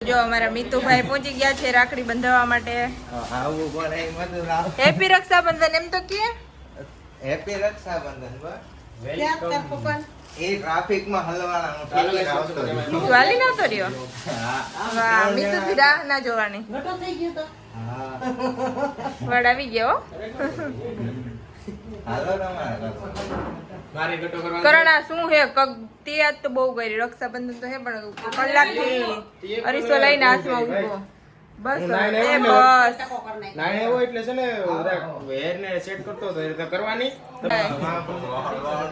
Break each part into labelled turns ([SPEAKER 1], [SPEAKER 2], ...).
[SPEAKER 1] જો અમારા મિતુભાઈ પહોંચી ગયા છે રાખડી બંધાવવા માટે. હેપી રક્ષાબંધન એમ તો કે?
[SPEAKER 2] હેપી રક્ષાબંધન બસ.
[SPEAKER 3] વેલકમ
[SPEAKER 2] એ હલવાના
[SPEAKER 1] નતો રહ્યો? વાહ મિતુ થી રાહ ના જોવાની. વડ આવી ગયો હો.
[SPEAKER 2] હાલો
[SPEAKER 1] કરણા શું હે? કગ તે આજ તો બહુ કરી. રક્ષાબંધન તો હે પણ કલાકથી અરીસો લઈને હાથમાં ઊભો બસ એ બસ.
[SPEAKER 4] નાઈ એવો એટલે છે ને વેર ને સેટ કરતો તો એટલે કરવાની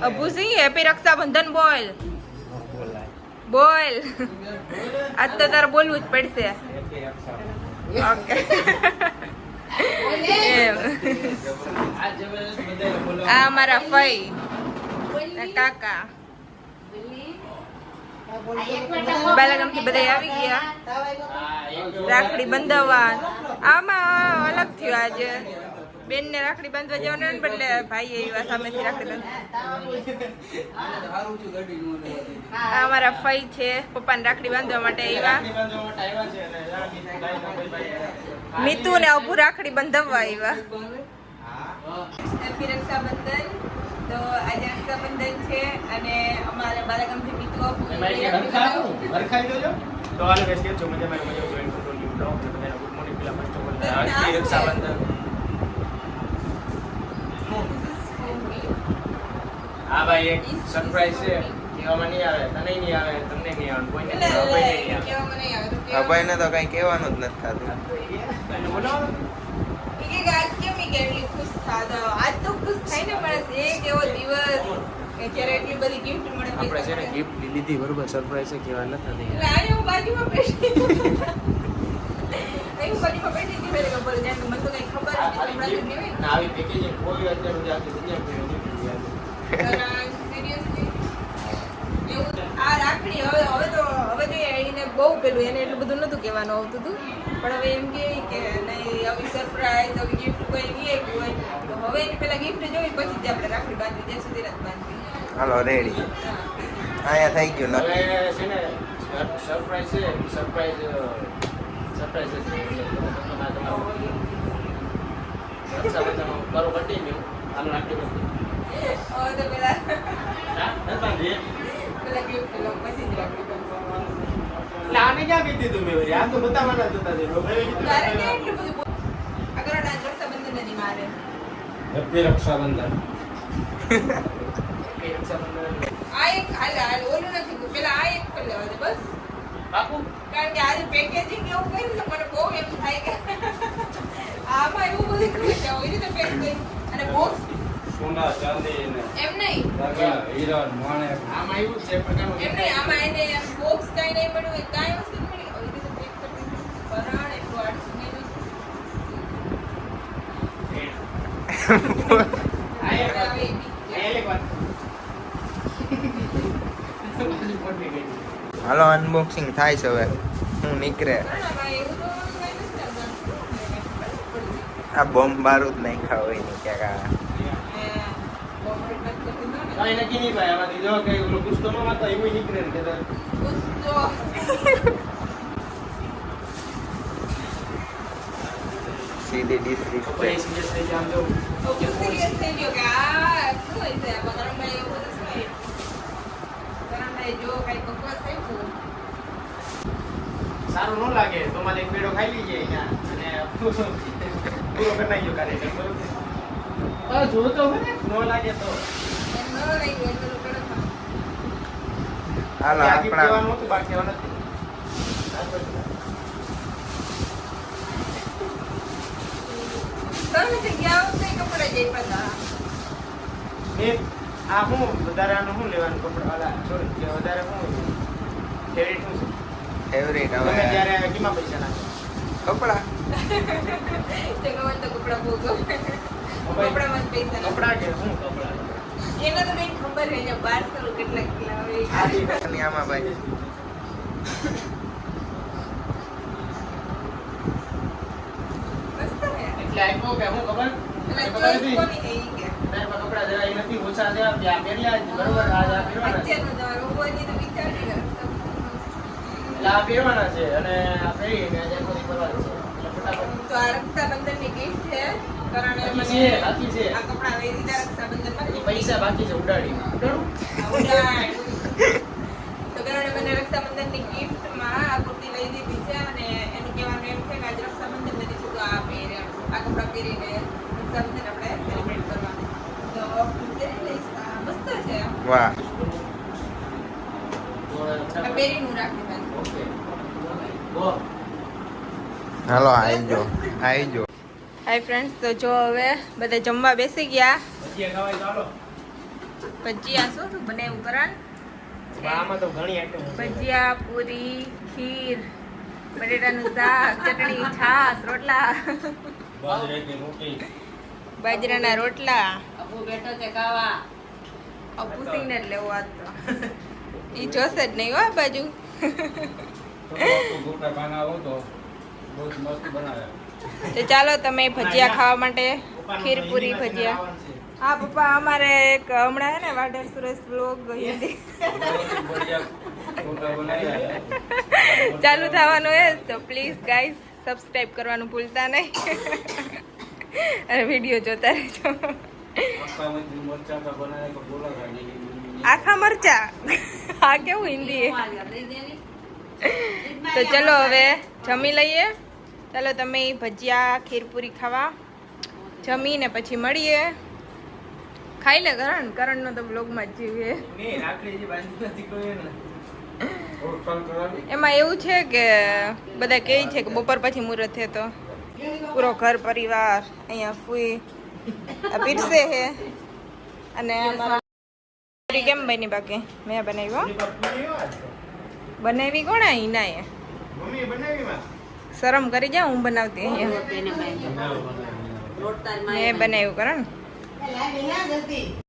[SPEAKER 1] અભુસિંહ હેપી રક્ષાબંધન બોલ. બોલ. આજ તો તારે બોલવું જ પડશે. ઓકે. આ મારા ફઈ. કાકા બાલાગામથી બધા આવી ગયા રાખડી બંધાવવા આમાં અલગ થયું આજે બેન ને રાખડી બાંધવા જવાનું ને બદલે ભાઈ એવા સામેથી રાખડી બાંધ આ અમારા ફઈ છે પપ્પાને રાખડી બાંધવા માટે આવ્યા મિતુ ને અભુ રાખડી બંધાવવા આવ્યા રક્ષાબંધન તો આજે રક્ષાબંધન છે અને અમારા બાલાગામથી
[SPEAKER 4] મિત્રો તો આને guys, કેમ છો મારી મજા જોઈન કંટ્રોલ ન્યુ બ્લોગ ને બધા ગુડ મોર્નિંગ પેલા ફર્સ્ટ ઓફ ઓલ આજે રક્ષાબંધન. હા ભાઈ એક સરપ્રાઈઝ છે. કહેવામાં નહીં આવે તને નહીં આવે તમને નહીં આવે કોઈને નહીં આવે
[SPEAKER 2] અભયને તો કઈ કહેવાનું જ નથી થતું.
[SPEAKER 4] એને
[SPEAKER 1] એટલી ખુશ થાતો? આજ તો ખુશ થાય ને માણસ એક એવો દિવસ કે જ્યારે એટલી બધી ગિફ્ટ મળે
[SPEAKER 4] આપણે છે ને ગિફ્ટ લીધી બરોબર સરપ્રાઈઝ છે કેવા નથી થતી.
[SPEAKER 1] એટલે બાજુમાં મેં ખબર છે મને તો કઈ ખબર નથી હમણાં
[SPEAKER 4] આવી કોઈ અત્યાર સુધી આખી દુનિયા
[SPEAKER 1] આ રાખડી હવે હવે તો હવે તો એને બહુ પેલું એને એટલું બધું નતું કહેવાનું આવતું હતું પણ હવે એમ કહે કે નહીં આવી સરપ્રાઈઝ આવી ગિફ્ટ કોઈ નહીં આપ્યું હોય તો હવે એની પેલા ગિફ્ટ જોઈ પછી જ આપણે રાખડી બાંધવી ત્યાં સુધી રાત બાંધવી.
[SPEAKER 2] હાલો રેડી.
[SPEAKER 1] હા.
[SPEAKER 2] અહીંયા થઈ ગયું
[SPEAKER 4] છે ને સરપ્રાઈઝ છે સરપ્રાઈઝ સરપ્રાઈઝ કરો કન્ટિન્યુ હાલો રાખી દો
[SPEAKER 1] હવે તો પેલા? પેલા ગિફ્ટ લો પછી જ રાખડી.
[SPEAKER 4] એટલે આને ક્યાં કહી દીધું મેં વળી? આ તો બતાવવાના જ હતા જે
[SPEAKER 1] રક્ષાબંધન આ એક હાલ હાલ ઓલું નથી પેલા આ એક કરી લેવા દે બસ.
[SPEAKER 4] પાકું
[SPEAKER 1] કારણ કે આજે પેકેજિંગ એવું કર્યું ને મને બહુ એમ થાય કે આમાં એવું બધું કર્યું છે રીતે પેક કરી અને બોક્સ
[SPEAKER 5] સોના ચાંદી ને
[SPEAKER 1] એમ નહીં?
[SPEAKER 5] ધાગા, હીરા ને માણેક
[SPEAKER 4] આમાં એવું છે પ્રકારનું
[SPEAKER 1] એમ નહીં આમાં એને બોક્સ કાઈ નહીં મળ્યું કાઈ વસ્તુ મળી. આવી રીતે પેક કરી પરાણ એટલું આટલું નહીં
[SPEAKER 2] હાલો અનબોક્સિંગ થાય છે હવે. હું નીકળે. આ બોમ્બ બારૂદ નાખ્યા હોય ને ક્યાંક આ.
[SPEAKER 1] હે, બોમ્બે પેક કરી દીધું ને.
[SPEAKER 4] કાંઈ નક્કી નહીં ભાઈ આમાંથી જો કઈ ઓલો ગુસ્સો ન વાતો એવું નીકળે ને.
[SPEAKER 2] સીધી
[SPEAKER 4] થઈ જો.
[SPEAKER 1] થઈ ગયો કે આ છે એવું બધું? જો કાંઈ બકવાસ આપ્યું.
[SPEAKER 4] સારું ન લાગે તો મારે એક પેડો ખાઈ લઈએ અહીંયા અને પૂરો કરી નાખ્યો કાર્યક્રમ બરોબર જો તો. ન લાગે તો
[SPEAKER 2] હાલો આપણા.
[SPEAKER 4] આ
[SPEAKER 1] કપડાં
[SPEAKER 4] હું વધારે શું લેવાનું કપડા? વાલા કે વધારે શું ફેવરિટ શું છે?
[SPEAKER 2] ફેવરેટ હવે.
[SPEAKER 4] ત્યારે કેમાં પૈસા નાખો
[SPEAKER 2] કપડા.
[SPEAKER 1] કપડાં નાખો.
[SPEAKER 4] કપડા કે શું કપડા?
[SPEAKER 1] એને તો કંઈ ખબર કેટલા
[SPEAKER 2] આમાં ભાઈ
[SPEAKER 4] કે હું ખબર? ખબર નથી નથી ઓછા છે આ પહેર્યા બરોબર આ પહેરવાના
[SPEAKER 1] તો વિચાર નહીં
[SPEAKER 4] એટલે આ પહેરવાના છે અને આ પહેરીને આજે ફરી ફરવાનું છે
[SPEAKER 1] તો આ રક્ષાબંધનની gift છે. કરણે
[SPEAKER 4] બાકી
[SPEAKER 1] મને
[SPEAKER 4] છે બાકી છે
[SPEAKER 1] આ કપડાં લઈ દીધા રક્ષાબંધનમાં
[SPEAKER 4] હજી પૈસા બાકી છે ઉડાડી ઉડાડું?
[SPEAKER 1] આ ઉડાડ. તો કરણે મને રક્ષાબંધનની ગિફ્ટમાં આ કુર્તી લઈ દીધી છે અને એનું કહેવાનું એમ છે કે આજ રક્ષાબંધન નથી તો આ પહેરે આ કપડાં પહેરીને રક્ષાબંધન આપણે સેલિબ્રેટ કરવાનું તો હું પહેરી લઈશ આ મસ્ત છે
[SPEAKER 2] વાહ
[SPEAKER 4] તો
[SPEAKER 1] આ
[SPEAKER 4] ફટાફટ.
[SPEAKER 1] પહેરીને હું રાખી દઉં.
[SPEAKER 4] ઓકે ગો
[SPEAKER 2] હાલો આવજો આવજો
[SPEAKER 1] હાય ફ્રેન્ડ્સ તો જો હવે બધા જમવા બેસી ગયા.
[SPEAKER 4] ભજીયા ખાવાય ચાલો
[SPEAKER 1] ભજીયા શું શું બનાવ્યું કરણ?
[SPEAKER 4] આમાં તો ઘણી આઈટમ
[SPEAKER 1] ભજીયા પૂરી ખીર બટેટાનું શાક ચટણી છાશ રોટલા.
[SPEAKER 5] બાજરાની રોટી.
[SPEAKER 1] બાજરાના રોટલા.
[SPEAKER 3] અપુ બેઠો છે ખાવા.
[SPEAKER 1] અપુસિંગને જ લેવો આજ તો. એ જોશે જ નહીં હો બાજુ.
[SPEAKER 5] ગોટા ખાના આવો તો બહુ મસ્ત બનાવે.
[SPEAKER 1] તો ચાલો તમે ભજીયા ખાવા માટે ખીરપુરી ભજીયા હા પપ્પા અમારે એક હમણાં હે ને વાઢેર સુરેશ બ્લોગ ચાલુ થવાનું હે તો પ્લીઝ ગાઈઝ સબસ્ક્રાઈબ કરવાનું ભૂલતા નહીં. અને વીડિયો જોતા રહેજો.
[SPEAKER 5] આખા મરચા?
[SPEAKER 1] આ કેવું હિન્દી? તો ચલો હવે જમી લઈએ. ચાલો તમે ભજીયા ખીરપુરી ખાવા. જમીને પછી મળીએ. ખાઈ લે કરણ. કરણનો તો બ્લોગમાં જ જીવીએ એમાં એવું છે કે બધા કહે છે કે બપોર પછી મુહૂર્ત છે તો પૂરો ઘર પરિવાર અહીંયા ફૂઈ પીરસે હે. અને પૂરી કેમ બની બાકી? મેં
[SPEAKER 4] બનાવ્યો.
[SPEAKER 1] બનાવી કોણ હિનાએ
[SPEAKER 4] મમ્મીએ બનાવી
[SPEAKER 1] શરમ કરી જા હું બનાવતી અહીંયા. મેં બનાવ્યું કરણ.
[SPEAKER 3] ના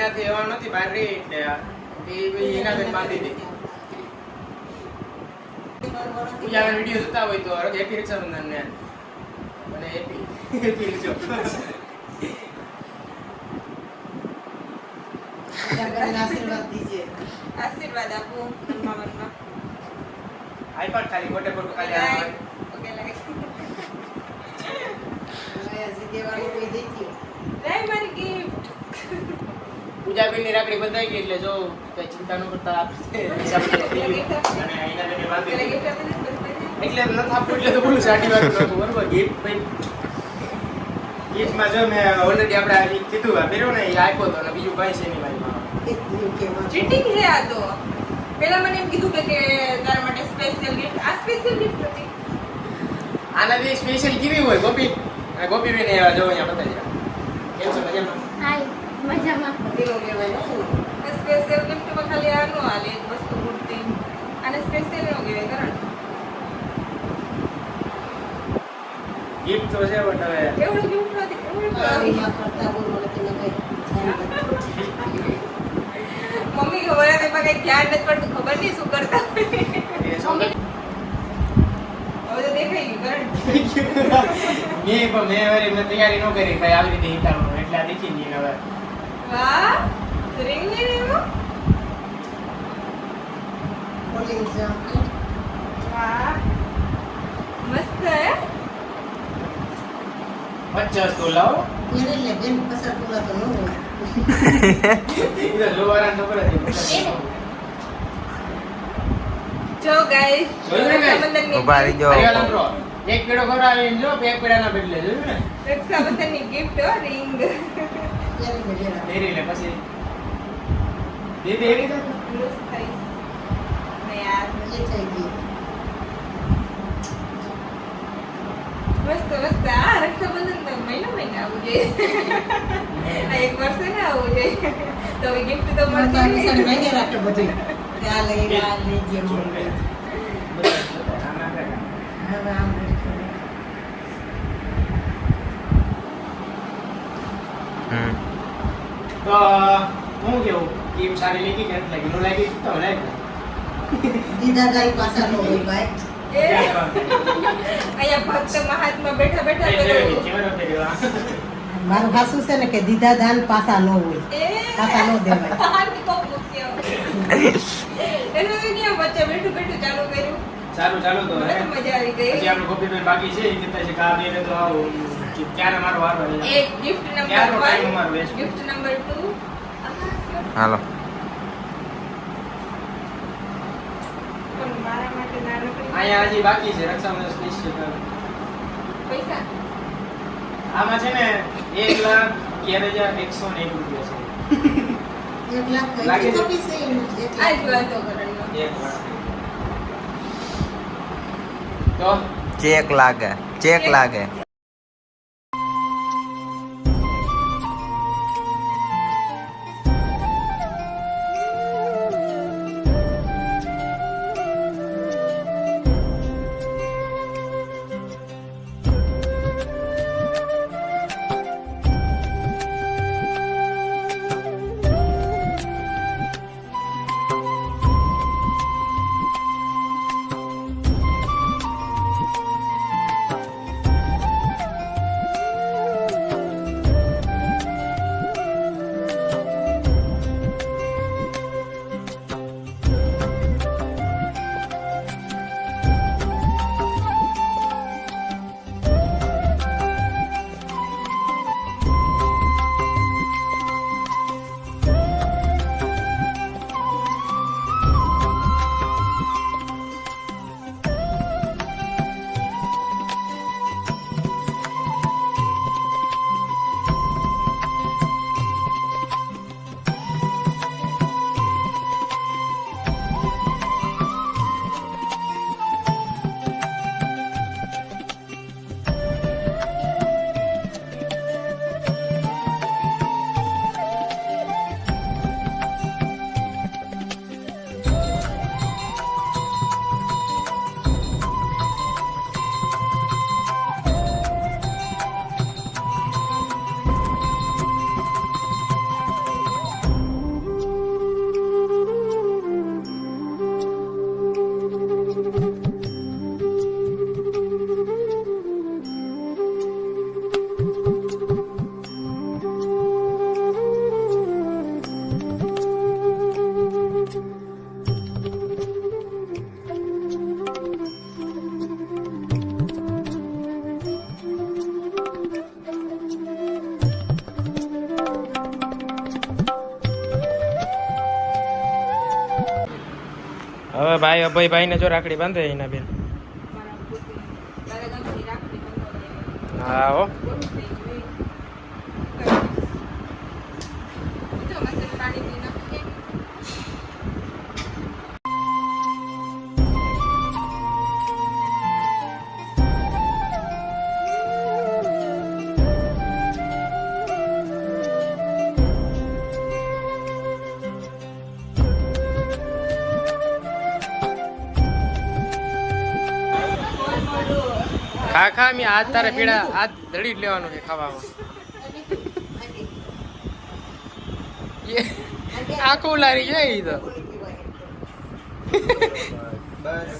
[SPEAKER 4] એનાથી એવા નથી રહી એટલે એ હિનાબેન બાંધી દે. વીડિયો જોતા હોય તો હેપી રક્ષાબંધન ને અને હેપી હેપી રીજો
[SPEAKER 3] આશીર્વાદ દીજે
[SPEAKER 1] આશીર્વાદ આપું મનમાં મનમાં
[SPEAKER 4] આઈપડ ખાલી ખોટે ખોટું ખાલી આ-
[SPEAKER 1] ઓકે લાઈક
[SPEAKER 3] હજી દેવાનું કોઈ દઈ ગયું
[SPEAKER 1] લાઈ મારી ગિફ્ટ
[SPEAKER 4] પૂજાબેન ની રાખડી બંધાઈ ગઈ એટલે જો કઈ ચિંતા ન કરતા? એટલે ન? થાપું એટલે તો બોલું સાડી વાત નહોતું બરોબર? ગિફ્ટ ભાઈ ગિફ્ટમાં જો મેં ઓલરેડી આપણે કીધું આ પહેર્યો ને એ આપ્યો હતો અને બીજું કઈ છે નહીં મારી
[SPEAKER 1] ચીટિંગ છે આ તો. પેલા મને એમ કીધું કે કે તારા માટે સ્પેશિયલ ગિફ્ટ આ સ્પેશિયલ ગિફ્ટ હતી.
[SPEAKER 4] આનાથી સ્પેશિયલ કેવી હોય ગોપી. અને ગોપી બેન એવા જો અહીંયા બતાવી જરા. કેમ છો? મજામાં?
[SPEAKER 6] હાય મજામાં.
[SPEAKER 3] કેવો કહેવાય
[SPEAKER 1] સ્પેશિયલ ગિફ્ટમાં ખાલી આ નો હાલે એક વસ્તુ પૂરતી અને સ્પેશિયલ નો કહેવાય કારણ
[SPEAKER 4] ગિફ્ટ તો છે બટ હવે
[SPEAKER 1] એવડું ગિફ્ટ નથી. મમ્મી ખબર હતી એમાં કઈ ધ્યાન નથી પડતું ખબર નહીં શું કરતા હવે તો દેખાઈ ગયું કરણ
[SPEAKER 4] મેં પણ મેં તૈયારી ન કરી કઈ આવી રીતે હિતાણું એટલે આ દેખી નહીં હવે.
[SPEAKER 1] વાહ ring ને એમાં
[SPEAKER 3] બોલિંગ છે આમ.
[SPEAKER 1] વાહ મસ્ત હે
[SPEAKER 4] પચાસ તો લાવો
[SPEAKER 3] લે બેન પસાર તો ન
[SPEAKER 4] ખબર હતી
[SPEAKER 1] જો ગાઈસ
[SPEAKER 4] ને
[SPEAKER 2] ઊભા રહી
[SPEAKER 4] એક પેડો ખવડાવીને જો બે પેડાના બદલે. જોયું ને?
[SPEAKER 1] રક્ષાબંધનની gift હો ring.
[SPEAKER 3] લે
[SPEAKER 4] પછી. દીદી એવી.
[SPEAKER 1] મસ્ત મસ્ત. આ રક્ષાબંધન તો મહિનો મહિને આવવું જોઈએ આ એક વર્ષે ના આવું જોઈએ તો હવે મળતી.
[SPEAKER 3] લઈ આ લઈ જે. મળે. હવે આમ રાખે.
[SPEAKER 2] હમ
[SPEAKER 4] તો હું કેવું? ટીમ સારી લાગી કે નથી લાગી? નો લાગી તો મને
[SPEAKER 3] દીદા ગાઈ પાસા નો હોય ભાઈ.
[SPEAKER 1] અહીંયા ભક્ત મહાત્મા બેઠા બેઠા
[SPEAKER 3] મારું હાસુ છે ને કે દીધા દાન પાછા ન હોય.
[SPEAKER 1] એ?
[SPEAKER 3] પાછા દેવાય.
[SPEAKER 1] વચ્ચે બેઠું બેઠું ચાલુ કર્યું.
[SPEAKER 4] ચાલુ ચાલુ તો
[SPEAKER 1] મજા આવી
[SPEAKER 4] પછી બાકી છે એ કહેતા છે કે આ તો આવો. કે ક્યારે મારો વાર આવે
[SPEAKER 1] એક ગિફ્ટ નંબર
[SPEAKER 4] ક્યારનો time
[SPEAKER 1] 1
[SPEAKER 4] અમારો waste.
[SPEAKER 1] ગિફ્ટ નંબર 2
[SPEAKER 2] હાલો
[SPEAKER 1] પણ મારા માટે નાનકડી
[SPEAKER 4] અહીંયા હજી બાકી છે રક્ષાબંધન સ્પેશિયલ
[SPEAKER 1] પૈસા?
[SPEAKER 4] આમાં છે ને એક લાખ અગિયાર હજાર એકસો ને એક રૂપિયા
[SPEAKER 3] એક લાખ
[SPEAKER 4] લાગે છે.
[SPEAKER 3] કપી છે એનું જ. એક
[SPEAKER 1] આ
[SPEAKER 3] લાખ.
[SPEAKER 1] જ વાંધો કરવાનો.
[SPEAKER 4] છે એક લાખ. તો?
[SPEAKER 2] ચેક લાગે ચેક લાગે.
[SPEAKER 4] હવે ભાઈ અભય ભાઈ ને જો રાખડી બાંધે એના બેન. હા હો ખા ખા મી આજ તારે પીડા આજ ધડી જ લેવાનું છે ખાવામાં. આખું લારી જાય એ તો.
[SPEAKER 2] બસ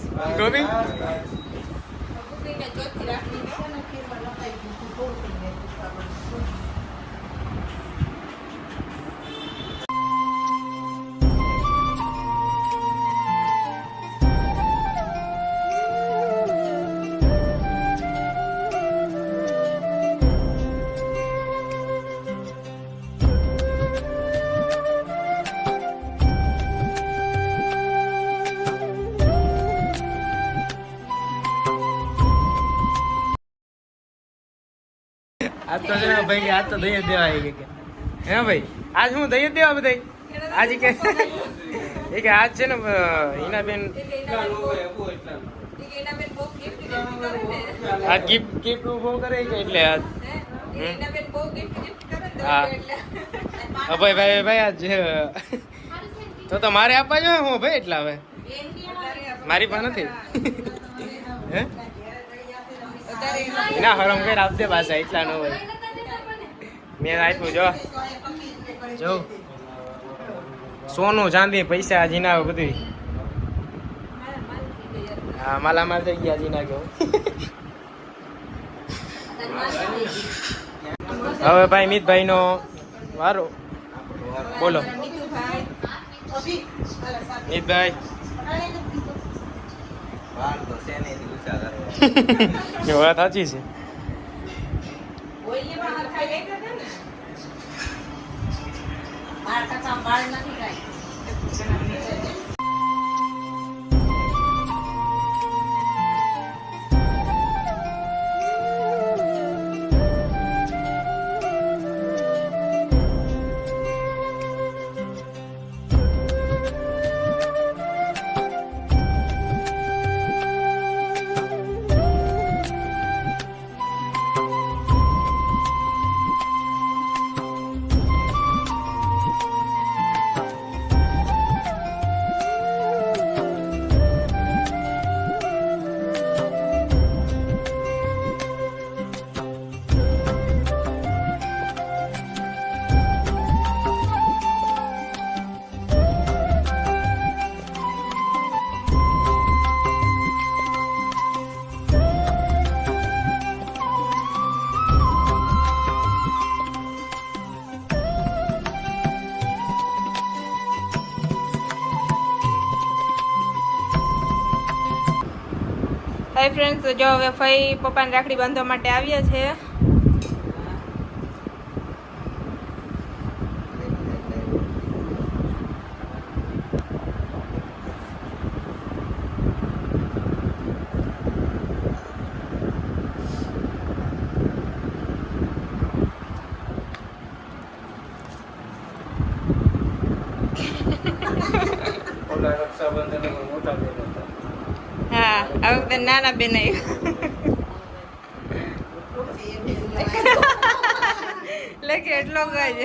[SPEAKER 4] આજ તો છે ભાઈ, આજ તો દહીં દેવા આવી કે. હે ભાઈ, આજ હું દહીં દેવા બધા આજ કે એ કે આજ છે ને હિનાબેન. આ ગિફ્ટ ગિફ્ટ ઊભો કરે છે એટલે આજ.
[SPEAKER 1] હે?
[SPEAKER 4] ભાઈ ભાઈ ભાઈ આજ તો તો મારે આપવા જોઈએ હું, ભાઈ, એટલા હવે? મારી પાસે નથી. હે?
[SPEAKER 1] એના
[SPEAKER 4] હરમ કઈ આપજે પાછા, એટલા નો હોય. મેં આપ્યું જો. જો. સોનું, ચાંદી, પૈસા જીના બધું હા માલામાલ થઈ ગયા, જીના કેવું. હવે ભાઈ મિતભાઈ નો વારો. બોલો. મિતભાઈ
[SPEAKER 2] બાર તો છે નહીં ગુસ્સા કરે
[SPEAKER 4] એ વાત સાચી છે?
[SPEAKER 3] બાર ટકા બાર નથી કાંઈ.
[SPEAKER 1] ફ્રેન્ડ્સ જો હવે ફઈ પપ્પાને રાખડી બાંધવા માટે આવ્યા છે
[SPEAKER 5] ઓલા રક્ષાબંધન મોટા બેન હતા
[SPEAKER 1] વખતે નાના બેન. લેકે એટલો જ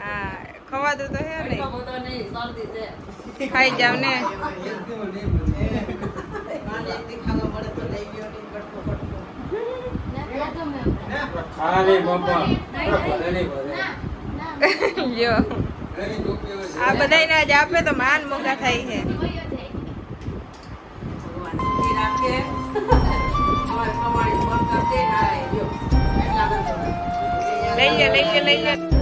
[SPEAKER 1] હા, ખવાતું તો હે નહીં. ખાઈ જાવ ને. આ બધાને આજ આપે તો માન મોંઘા થાય છે. લઈ લે લઈ લે લઈ લે.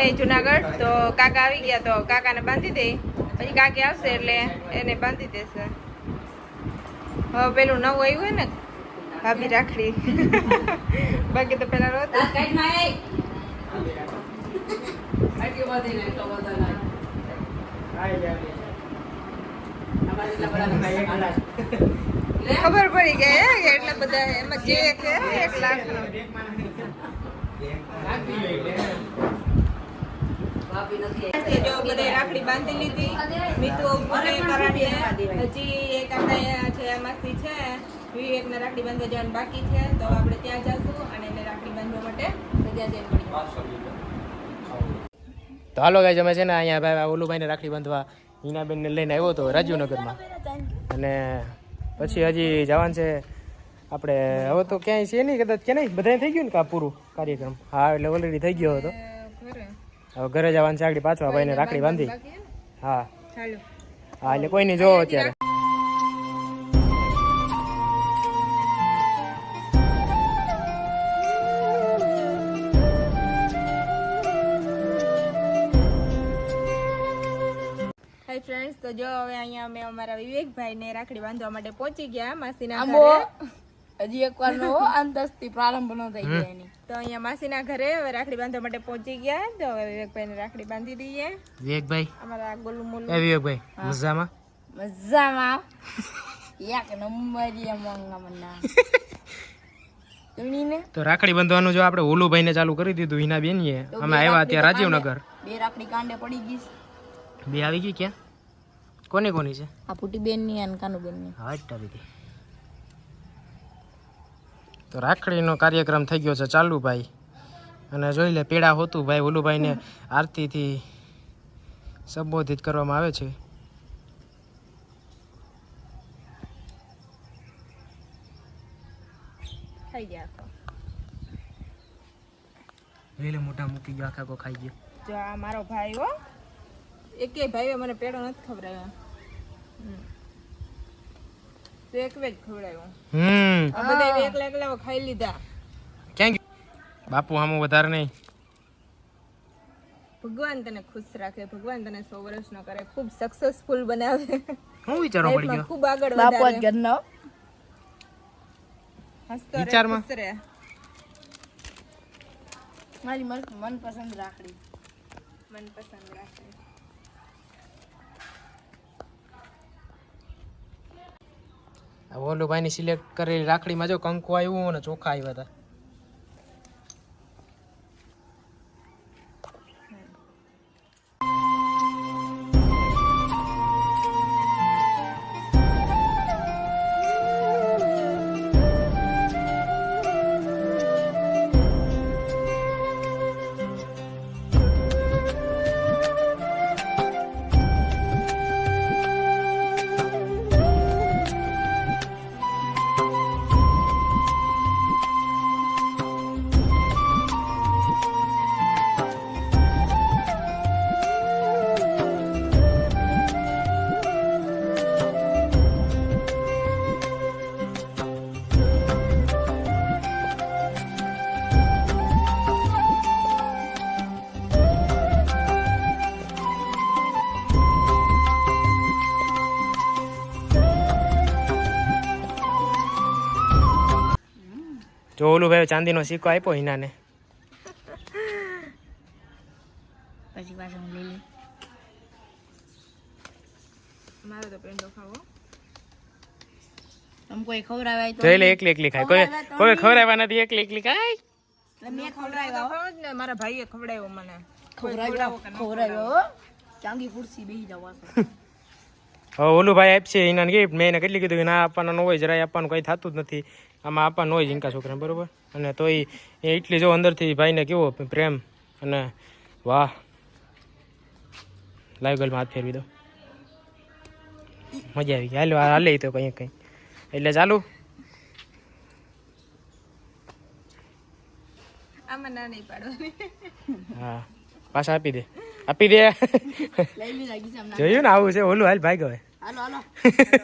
[SPEAKER 1] છે જુનાગઢ તો કાકા આવી ગયા તો કાકાને બાંધી દે. પછી કાકી આવશે એટલે એને બાંધી દેશે. હવે પેલું નવું આવ્યું હોય ને ભાભી રાખડી. બાકી તો પેલા નહોતું. ખબર પડી ગઈ હે કે એટલા બધા એમાં જે કે એક લાખ નો. જો બધે રાખડી બાંધી લીધી. મીતુ ઉપર કરાવીએ હજી એક આપણે છે માસી છે વિવેકને રાખડી બાંધવા જવાનું બાકી છે. તો આપણે ત્યાં જશું અને એને રાખડી બાંધવા માટે ત્યાં જઈને મળીએ
[SPEAKER 4] તો હાલો ગાય અમે છે ને અહીંયા ભાઈ ઓલું ભાઈને રાખડી બાંધવા હિનાબેનને લઈને આવ્યો હતો રાજીવનગરમાં અને પછી હજી જવાનું છે આપણે હવે તો ક્યાંય છે નહીં કદાચ કે નહીં? બધાય થઈ ગયું ને કા પૂરું કાર્યક્રમ? હા એટલે ઓલરેડી થઈ ગયો હતો. હવે ઘરે જવાનું છે આગળ પાછો આ ભાઈને રાખડી બાંધી.
[SPEAKER 1] હે?
[SPEAKER 4] હા. એટલે કોઈ નહીં જોવો અત્યારે.
[SPEAKER 1] હાય ફ્રેન્ડ્સ તો જો હવે અહીંયા અમે અમારા વિવેકભાઈને રાખડી બાંધવા માટે પહોંચી ગયા માસીના ઘરે.
[SPEAKER 6] હજી એક વાર નો અંતસ્થી પ્રારંભ નો થઈ ગયા એની.
[SPEAKER 1] તો અહીંયા માસીના ઘરે હવે રાખડી બાંધવા માટે પહોંચી ગયા. તો હવે વિવેકભાઈને રાખડી બાંધી દઈએ.
[SPEAKER 4] વિવેકભાઈ.
[SPEAKER 1] અમારા ગોલુ મોલું.
[SPEAKER 4] એ વિવેકભાઈ મજામાં?
[SPEAKER 6] મજામાં. એક નંબર મંગા મના
[SPEAKER 4] તો રાખડી બાંધવાનું જો આપણે ઓલુભાઈને ચાલુ કરી દીધું હિના બેન અમે આવ્યા ત્યાં રાજીવનગર
[SPEAKER 6] બે રાખડી કાંડે પડી ગઈ
[SPEAKER 4] બે આવી ગઈ ક્યાં? કોની કોની છે?
[SPEAKER 6] આ પુટી બેનની અને કાનુ બેનની
[SPEAKER 4] હાટ આવી ગઈ. તો રાખડીનો કાર્યક્રમ થઈ ગયો છે ચાલુ ભાઈ. અને જોઈ લે પેડા હોતું ભાઈ ઓલુભાઈને આરતીથી સંબોધિત કરવામાં આવે છે.
[SPEAKER 1] ખાઈ ગયા.
[SPEAKER 4] લે મોટા મૂકી ગયો આખા કો ખાઈ ગયો.
[SPEAKER 1] જો આ મારો ભાઈ હો. એકે ભાઈએ મને પેડો નથી ખવડાવ્યો. તો એક વેજ ખવડાવ્યો.
[SPEAKER 4] હમ.
[SPEAKER 1] આ બધા એકલા એકલા ખાઈ લીધા.
[SPEAKER 4] ક્યાં બાપુ આમ વધારે નહીં.
[SPEAKER 1] ભગવાન તને ખુશ રાખે ભગવાન તને સો વર્ષ નો કરે ખૂબ સક્સેસફુલ બનાવે.
[SPEAKER 4] હું વિચારો પડી ગયો?
[SPEAKER 1] ખૂબ આગળ
[SPEAKER 6] બાપુ જ
[SPEAKER 1] વધારે
[SPEAKER 6] ઘરનો
[SPEAKER 1] હસતો રહે,
[SPEAKER 4] વિચારમાં.
[SPEAKER 1] ખુશ
[SPEAKER 6] મારી મન- મનપસંદ રાખડી.
[SPEAKER 1] મનપસંદ રાખે
[SPEAKER 4] ઓલુભાઈની સિલેક્ટ કરેલી રાખડીમાં જો કંકુ આવ્યું અને ચોખા આવ્યા હતા. જો ઓલું ભાઈ ચાંદીનો સિક્કો આપ્યો હિનાને.
[SPEAKER 6] પછી પાછું હું લઈ લઈ
[SPEAKER 1] મારો તો પેંડો ખાવો.
[SPEAKER 6] તમે કોઈ ખવડાવ્યા હોય તો
[SPEAKER 4] જોઈ લે એકલી એકલી ખાય. કોઈ કોઈ ખવડાવ્યા નથી એકલી એકલી ખાય.
[SPEAKER 6] મેં
[SPEAKER 1] તો
[SPEAKER 6] ખવડાવ્યા
[SPEAKER 1] ખાવો જ ને મારા ભાઈએ ખવડાવ્યો મને.
[SPEAKER 6] ખવડાવ્યો? ખવડાવ્યો હો. ચાંદી ખુરશી બેસી જાવ
[SPEAKER 4] ઓલું ભાઈ આપશે એના ગિફ્ટ મેં એને કેટલી કીધું કે ના આપવાનું ન હોય જરાય આપવાનું કંઈ થતું જ નથી. આમાં આપવાનું હોય જીંકા છોકરાને બરાબર? અને તો એ એટલી જો અંદરથી ભાઈને કેવો પ્રેમ અને વાહ. લાઈવ ગર્લમાં હાથ ફેરવી દો. મજા આવી ગઈ. હાલ હાલે તો કંઈ કંઈ. એટલે ચાલુ.
[SPEAKER 1] આમાં ના નહીં પાડવાની.
[SPEAKER 4] હા પાછા આપી દે. આપી દે. જોયું ને આવું છે? ઓલું હાલ ભાઈ ગયો
[SPEAKER 6] હાલો હાલો